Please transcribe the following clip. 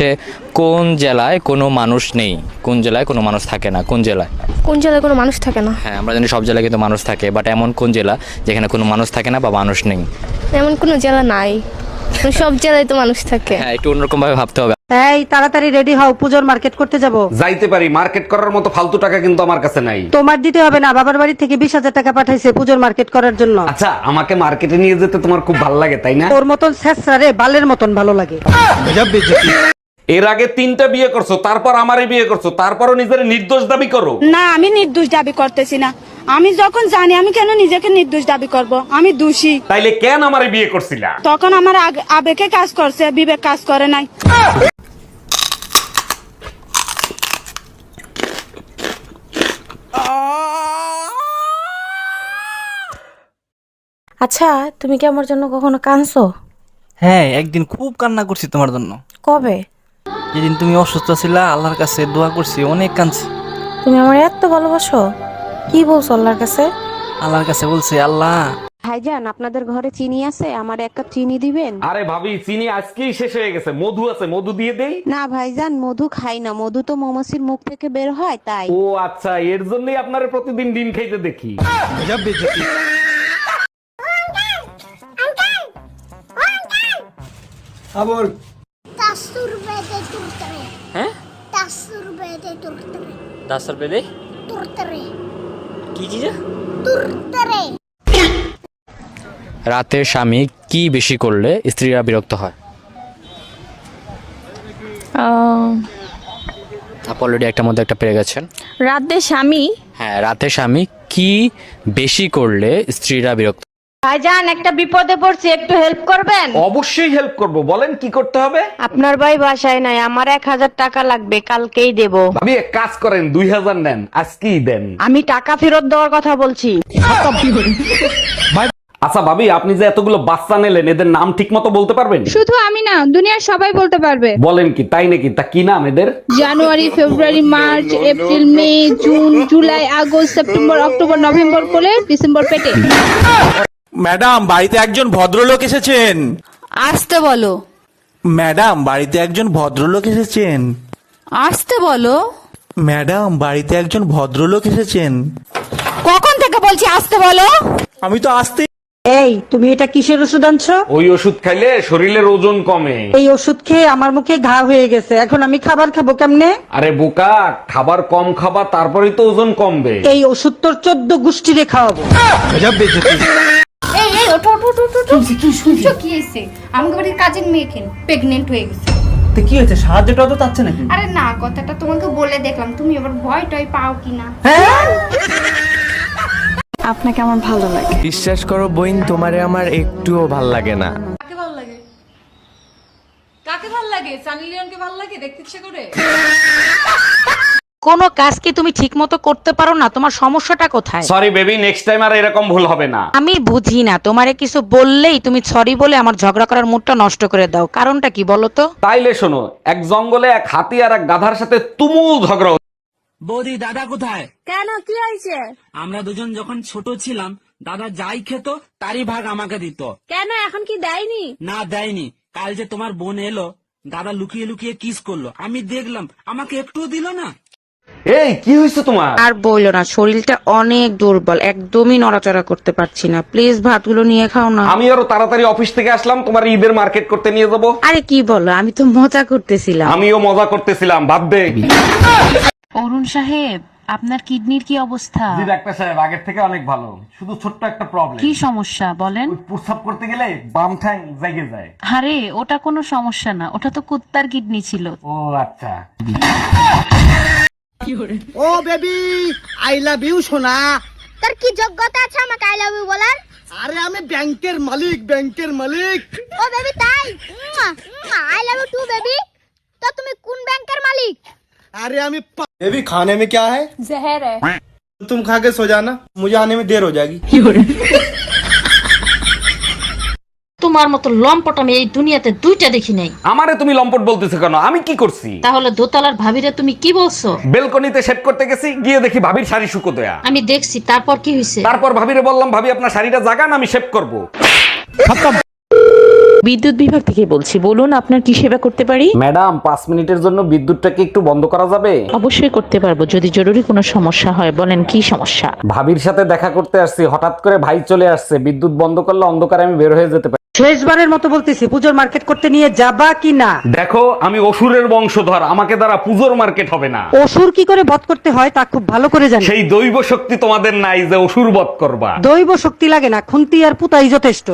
যে কোন জেলায় কোনো মানুষ নেই? কোন জেলায় কোনো মানুষ থাকে না? কোন জেলায়? কোন জেলায় কোনো মানুষ থাকে না। হ্যাঁ আমরা জানি সব জেলায় কিন্তু মানুষ থাকে বাট এমন কোন জেলা যেখানে কোনো মানুষ থাকে না বা মানুষ নেই? এমন কোনো জেলা নাই। সব জেলায় তো মানুষ থাকে। হ্যাঁ একটু অন্যরকম ভাবে ভাবতে হবে। এই তাড়াতাড়ি রেডি হও পুজোর মার্কেট করতে যাব। যাইতে পারি মার্কেট করার মতো ফালতু টাকা কিন্তু আমার কাছে নাই। তোমার দিতে হবে না বাবার বাড়ি থেকে বিশ হাজার টাকা পাঠাইছে পুজোর মার্কেট করার জন্য। আচ্ছা আমাকে মার্কেটে নিয়ে যেতে তোমার খুব ভালো লাগে তাই না? ওর মতন শেষরা রে বালের মতন ভালো লাগে। এর আগে তিনটা বিয়ে করছ তারপর আমারই বিয়ে করছ তারপরও নিজের নির্দোষ দাবি করো? না আমি নির্দোষ দাবি করতেছি না। আমি যখন জানি আমি কেন নিজেকে নির্দোষ দাবি করব? আমি দোষী। তাইলে কেন আমারে বিয়ে করছিলা? তখন আমার আগ- আবেগে কাজ করছে বিবেক কাজ করে নাই। আচ্ছা তুমি কি আমার জন্য কখনো কাঁদছো? হ্যাঁ একদিন খুব কান্না করছি তোমার জন্য। কবে? যেদিন তুমি অসুস্থ ছিলা আল্লাহর কাছে দোয়া করছি অনেক কাঁদছি। তুমি আমার এত ভালোবাসো? কি বলছো আল্লাহর কাছে? আল্লাহর কাছে বলছি আল্লাহ। ভাইজান আপনাদের ঘরে চিনি আছে? আমার এক কাপ চিনি দিবেন? আরে ভাবি চিনি আজকেই শেষ হয়ে গেছে। মধু আছে মধু দিয়ে দেই। না ভাইজান মধু খাই না। মধু তো মৌমাছির মুখ থেকে বের হয় তাই। ও আচ্ছা এর জন্যই আপনারা প্রতিদিন ডিম খাইতে দেখি। কি চিজ রাতে স্বামী কি বেশি করলে স্ত্রীরা বিরক্ত হয়? আপনি অলরেডি একটা মধ্যে একটা পেয়ে গেছেন। রাতে স্বামী হ্যাঁ রাতে স্বামী কি বেশি করলে স্ত্রীরা বিরক্ত ভাইজান একটা বিপদে পড়ছি একটু হেল্প করবেন? অবশ্যই হেল্প করব। বলেন কি করতে হবে? আপনার ভাই বাসায় নাই আমার এক হাজার টাকা লাগবে কালকেই দেব। ভাবি এক কাজ করেন দুই হাজার নেন আজকেই দেন। আমি টাকা ফেরত দেওয়ার কথা বলছি। আচ্ছা ভাবি আপনি যে এতগুলো বাচ্চা নিলেন এদের নাম ঠিক মতো বলতে পারবেন? শুধু আমি না দুনিয়ার সবাই বলতে পারবে। বলেন কি তাই নাকি? তা কি নাম এদের? January February March April May June July August September October November করে ডিসেম্বর পেটে। ম্যাডাম বাড়িতে একজন ভদ্রলোক এসেছেন। আসতে বলো। ম্যাডাম বাড়িতে একজন ভদ্রলোক এসেছেন। আসতে বলো। ম্যাডাম বাড়িতে একজন ভদ্রলোক এসেছেন। কখন থেকে বলছি আসতে বলো? আমি তো আসতে এই তুমি এটা কিসের ওষুধ আনছো? ওই ওষুধ খাইলে শরীরের ওজন কমে। এই ওষুধ খেয়ে আমার মুখে ঘা হয়ে গেছে। এখন আমি খাবার খাব কেমনে? আরে বোকা খাবার কম খাবা তারপরেই তো ওজন কমবে। এই ওষুধ তোর চোদ্দ গোষ্ঠীরে খাওয়াবো। কি শুনছো কি হয়েছে? আমাকে বাড়ির কাজের মেয়ে কেন? প্রেগনেন্ট হয়ে গেছে। কি হয়েছে? সাহায্যটা তো চাচ্ছে নাকি? আরে না কথাটা তোমাকে বলে দেখলাম। তুমি আবার ভয় টয় পাও কিনা আপনাকে আমার ভালো লাগে। বিশ্বাস করো বইন তোমারে আমার একটুও ভালো লাগে না। কোন কাজ কি তুমি ঠিক মতো করতে পারো না? তোমার সমস্যাটা কোথায়? সরি বেবি নেক্সট টাইম আর এরকম ভুল হবে না। আমি বুঝি না। তোমারে কিছু বললেই তুমি সরি বলে আমার ঝগড়া করার মুডটা নষ্ট করে দাও। কারণটা কি বলো তো? তাইলে শোনো এক জঙ্গলে এক হাতি আর এক গাধার সাথে তুমুল ঝগড়া। বৌদি দাদা কোথায়? কেন? কি হয়েছে? আমরা দুজন যখন ছোট ছিলাম দাদা যাই খেত তারই ভাগ আমাকে দিত। কেন? এখন কি দেয়নি? না দেয়নি। কাল যে তোমার বোন এলো দাদা লুকিয়ে লুকিয়ে কিস করল। আমি দেখলাম আমাকে একটুও দিল না। এই কি হয়েছে তোমার? আর বইলো না শরীরটা অনেক দুর্বল একদমই নড়াচড়া করতে পারছি না। প্লিজ ভাতগুলো নিয়ে খাও না। আমি আরও তাড়াতাড়ি অফিস থেকে আসলাম তোমার ঈদের মার্কেট করতে নিয়ে যাব। আরে কি বলো আমি তো মজা করতেছিলাম। আমিও মজা করতেছিলাম ভাববে অরুণ সাহেব আপনার কিডনির কি অবস্থা? জি ডাক্তার সাহেব আগের থেকে অনেক ভালো। শুধু ছোট্ট একটা প্রবলেম কি সমস্যা বলেন? প্রস্রাব করতে গেলে বাম ঠাং জেগে যায়। আরে ওটা কোনো সমস্যা না ওটা তো কুত্তার কিডনি ছিল। ও আচ্ছা। ও বেবি আই লাভ ইউ সোনা তোর কি যোগ্যতা আছে আমাকে আই লাভ ইউ বলার আরে আমি ব্যাংকের মালিক ব্যাংকের মালিক ও বেবি তাই I love you too baby তো তুমি কোন ব্যাংকের মালিক আরে আমি बेबी खाने में क्या है জহর तुम खा के सो जाना मुझे आने में देर हो जाएगी তোমার মতো লম্পট আমি এই দুনিয়াতে দুইটা দেখি নাই। আমারে তুমি লম্পট বলতেছো কেন? আমি কি করছি? তাহলে দোতলার ভাবিরে তুমি কি বলছো? বেলকনিতে সেট করতে গেছি গিয়ে দেখি ভাবির শাড়ি শুকো দেয়া আমি দেখছি তারপর কি হয়েছে তারপর ভাবিরে বললাম ভাবি আপনার শাড়িটা জাগান আমি শেভ করব। বিদ্যুৎ বিভাগ থেকে বলছি বলুন আপনার কি সেবা করতে পারি? ম্যাডাম পাঁচ মিনিটের জন্য বিদ্যুৎটাকে একটু বন্ধ করা যাবে? অবশ্যই করতে পারব যদি জরুরি কোনো সমস্যা হয় বলেন কি সমস্যা? ভাবির সাথে দেখা করতে আসছি হঠাৎ করে ভাই চলে আসছে বিদ্যুৎ বন্ধ করলে অন্ধকারে আমি বের হয়ে যেতে পারি। শেষবারের মতো বলতেছি পুজোর মার্কেট করতে নিয়ে যাবা কি না? দেখো আমি অসুরের বংশধর আমাকে দ্বারা পুজোর মার্কেট হবে না। অসুর কি করে বধ করতে হয় তা খুব ভালো করে জানি। সেই দৈব শক্তি তোমাদের নাই যে অসুর বধ করবা। দৈব শক্তি লাগে না খুন্তি আর পুতাই যথেষ্ট।